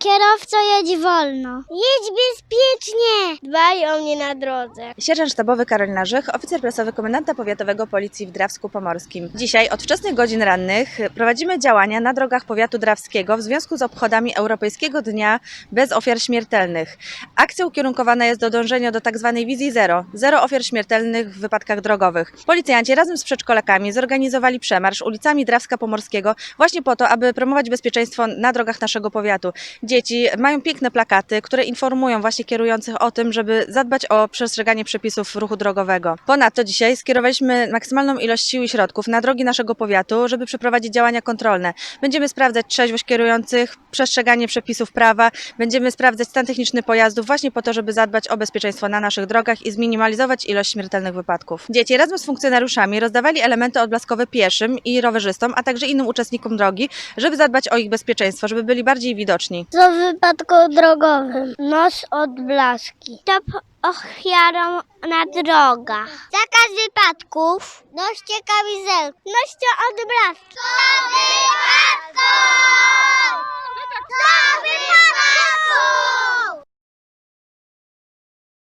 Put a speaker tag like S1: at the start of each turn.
S1: Kierowco jedź wolno. Jedź bezpiecznie. Dbaj o mnie na drodze.
S2: Sierżant sztabowy Karolina Rzych, oficer prasowy komendanta powiatowego Policji w Drawsku Pomorskim. Dzisiaj od wczesnych godzin rannych prowadzimy działania na drogach powiatu drawskiego w związku z obchodami Europejskiego Dnia Bez Ofiar Śmiertelnych. Akcja ukierunkowana jest do dążenia do tzw. wizji zero, zero ofiar śmiertelnych w wypadkach drogowych. Policjanci razem z przedszkolakami zorganizowali przemarsz ulicami Drawska Pomorskiego właśnie po to, aby promować bezpieczeństwo na drogach naszego powiatu. Dzieci mają piękne plakaty, które informują właśnie kierujących o tym, żeby zadbać o przestrzeganie przepisów ruchu drogowego. Ponadto dzisiaj skierowaliśmy maksymalną ilość sił i środków na drogi naszego powiatu, żeby przeprowadzić działania kontrolne. Będziemy sprawdzać trzeźwość kierujących, przestrzeganie przepisów prawa, będziemy sprawdzać stan techniczny pojazdów właśnie po to, żeby zadbać o bezpieczeństwo na naszych drogach i zminimalizować ilość śmiertelnych wypadków. Dzieci razem z funkcjonariuszami rozdawali elementy odblaskowe pieszym i rowerzystom, a także innym uczestnikom drogi, żeby zadbać o ich bezpieczeństwo, żeby byli bardziej widoczni.
S1: Co w wypadku drogowym? Nos odblaski. Stop ofiarą na drogach. Zakaz wypadków. Noście kamizelki. Noście odblaski.